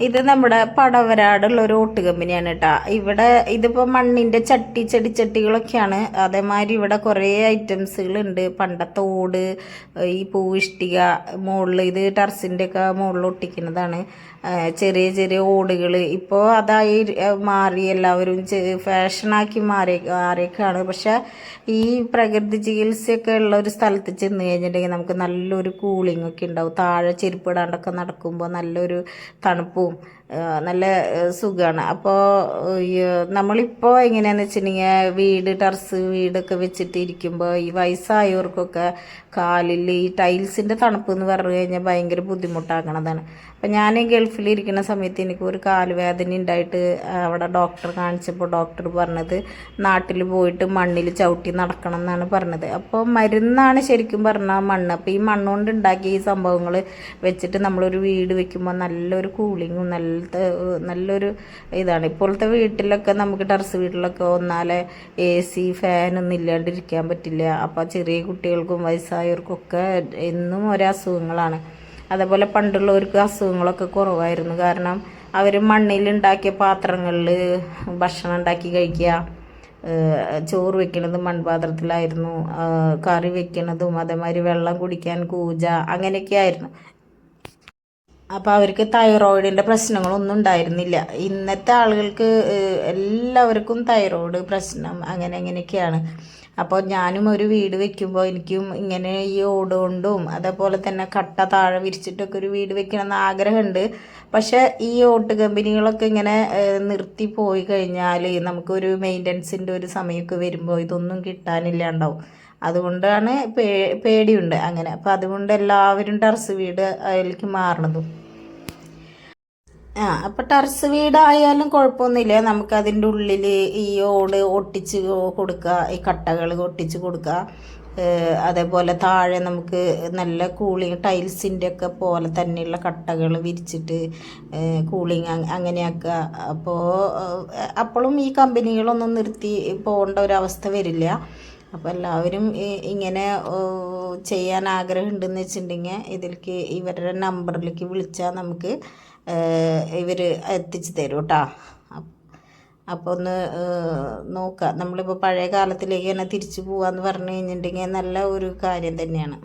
ഇത് നമ്മുടെ പടവരാടുള്ള ഒരു ഓട്ട് കമ്പനിയാണ് കേട്ടോ ഇവിടെ ഇതിപ്പോ മണ്ണിന്റെ ചട്ടി ചെടിച്ചട്ടികളൊക്കെയാണ് അതേമാതിരി ഇവിടെ കുറേ ഐറ്റംസുകളുണ്ട്. പണ്ടത്തെ ഓട് ഈ പൂവിഷ്ടിക മുകളിൽ ഇത് ടർസിന്റെ ഒക്കെ മുകളിൽ ഒട്ടിക്കുന്നതാണ് ചെറിയ ചെറിയ ഓടുകൾ ഇപ്പോൾ അതായി മാറി എല്ലാവരും ഫാഷനാക്കി മാറി മാറിയൊക്കെയാണ് പക്ഷെ ഈ പ്രകൃതി ചികിത്സയൊക്കെ ഉള്ള ഒരു സ്ഥലത്ത് ചെന്ന് കഴിഞ്ഞിട്ടുണ്ടെങ്കിൽ നമുക്ക് നല്ലൊരു കൂളിംഗ് ഒക്കെ ഉണ്ടാവും. താഴെ ചെരുപ്പിടാണ്ടൊക്കെ നടക്കുമ്പോൾ നല്ലൊരു തണുപ്പും ആ, നല്ല സുഖമാണ് അപ്പോൾ നമ്മളിപ്പോൾ എങ്ങനെയാന്ന് വെച്ചിട്ടുണ്ടെങ്കിൽ വീട് ടെറസ് വീടൊക്കെ വെച്ചിട്ട് ഇരിക്കുമ്പോൾ ഈ വയസ്സായവർക്കൊക്കെ കാലിൽ ഈ ടൈൽസിന്റെ തണുപ്പ് എന്ന് പറഞ്ഞു കഴിഞ്ഞാൽ ഭയങ്കര ബുദ്ധിമുട്ടാക്കണതാണ്. അപ്പം ഞാൻ ഗൾഫിലിരിക്കുന്ന സമയത്ത് എനിക്ക് ഒരു കാലുവേദന ഉണ്ടായിട്ട് അവിടെ ഡോക്ടർ കാണിച്ചപ്പോൾ ഡോക്ടർ പറഞ്ഞത് നാട്ടിൽ പോയിട്ട് മണ്ണിൽ ചവിട്ടി നടക്കണം എന്നാണ് പറഞ്ഞത്. അപ്പോൾ മരുന്നാണ് ശരിക്കും പറഞ്ഞാൽ മണ്ണ്. അപ്പോൾ ഈ മണ്ണുകൊണ്ട് ഉണ്ടാക്കിയ ഈ സംഭവങ്ങൾ വെച്ചിട്ട് നമ്മളൊരു വീട് വെക്കുമ്പോൾ നല്ലൊരു കൂളിങ്ങും നല്ല നല്ലൊരു ഇതാണ്. ഇപ്പോഴത്തെ വീട്ടിലൊക്കെ നമുക്ക് ടെറസ് വീട്ടിലൊക്കെ വന്നാലേ എ സി ഫാനൊന്നും ഇല്ലാണ്ടിരിക്കാൻ പറ്റില്ല. അപ്പോൾ ചെറിയ കുട്ടികൾക്കും വയസ്സായവർക്കൊക്കെ എന്നും ഓരോ അസുഖങ്ങളാണ്. അതേപോലെ പണ്ടുള്ളവർക്ക് അസുഖങ്ങളൊക്കെ കുറവായിരുന്നു. കാരണം അവർ മണ്ണിലുണ്ടാക്കിയ പാത്രങ്ങളിൽ ഭക്ഷണം ഉണ്ടാക്കി കഴിക്കുക ചോറ് വെക്കണത് മൺപാത്രത്തിലായിരുന്നു കറി വെക്കണതും അതേമാതിരി വെള്ളം കുടിക്കാൻ കൂജ അങ്ങനെയൊക്കെ ആയിരുന്നു. അപ്പോൾ അവർക്ക് തൈറോയിഡിന്റെ പ്രശ്നങ്ങളൊന്നും ഉണ്ടായിരുന്നില്ല. ഇന്നത്തെ ആളുകൾക്ക് എല്ലാവർക്കും തൈറോയിഡ് പ്രശ്നം അങ്ങനെ അങ്ങനെയൊക്കെയാണ് അപ്പോൾ ഞാനും ഒരു വീട് വെക്കുമ്പോൾ എനിക്കും ഇങ്ങനെ ഈ ഓടുകൊണ്ടും അതേപോലെ തന്നെ കട്ട താഴെ വിരിച്ചിട്ടൊക്കെ ഒരു വീട് വെക്കണമെന്ന് ആഗ്രഹമുണ്ട്. പക്ഷേ ഈ ഓട്ട് കമ്പനികളൊക്കെ ഇങ്ങനെ നിർത്തി പോയി കഴിഞ്ഞാൽ നമുക്കൊരു മെയിന്റനൻസിന്റെ ഒരു സമയമൊക്കെ വരുമ്പോൾ ഇതൊന്നും കിട്ടാനില്ലാണ്ടാവും. അതുകൊണ്ടാണ് പേ പേടിയുണ്ട് അങ്ങനെ. അപ്പം അതുകൊണ്ട് എല്ലാവരും ടെറസ് വീട് അതിലേക്ക് മാറണതും. ആ അപ്പം ടെറസ് വീടായാലും കുഴപ്പമൊന്നുമില്ല. നമുക്ക് അതിന്റെ ഉള്ളിൽ ഈ ഓട് ഒട്ടിച്ച് കൊടുക്കുക ഈ കട്ടകൾ ഒട്ടിച്ച് കൊടുക്കുക. അതേപോലെ താഴെ നമുക്ക് നല്ല കൂളിങ് ടൈൽസിന്റെ ഒക്കെ പോലെ തന്നെയുള്ള കട്ടകൾ വിരിച്ചിട്ട് കൂളിങ് അങ്ങനെയാക്കുക. അപ്പോൾ അപ്പോഴും ഈ കമ്പനികളൊന്നും നിർത്തി പോകേണ്ട ഒരവസ്ഥ വരില്ല. അപ്പോൾ എല്ലാവരും ഇങ്ങനെ ചെയ്യാൻ ചെയ്യാൻ ആഗ്രഹമുണ്ടെന്ന് വെച്ചിട്ടുണ്ടെങ്കിൽ ഇതിലേക്ക് ഇവരുടെ നമ്പറിലേക്ക് വിളിച്ചാൽ നമുക്ക് ഇവർ എത്തിച്ചു തരും കേട്ടോ. അപ്പോൾ ഒന്ന് നോക്കാം. നമ്മളിപ്പോൾ പഴയ കാലത്തിലേക്ക് തന്നെ തിരിച്ചു പോകാമെന്ന് പറഞ്ഞു കഴിഞ്ഞിട്ടുണ്ടെങ്കിൽ നല്ല ഒരു കാര്യം തന്നെയാണ്.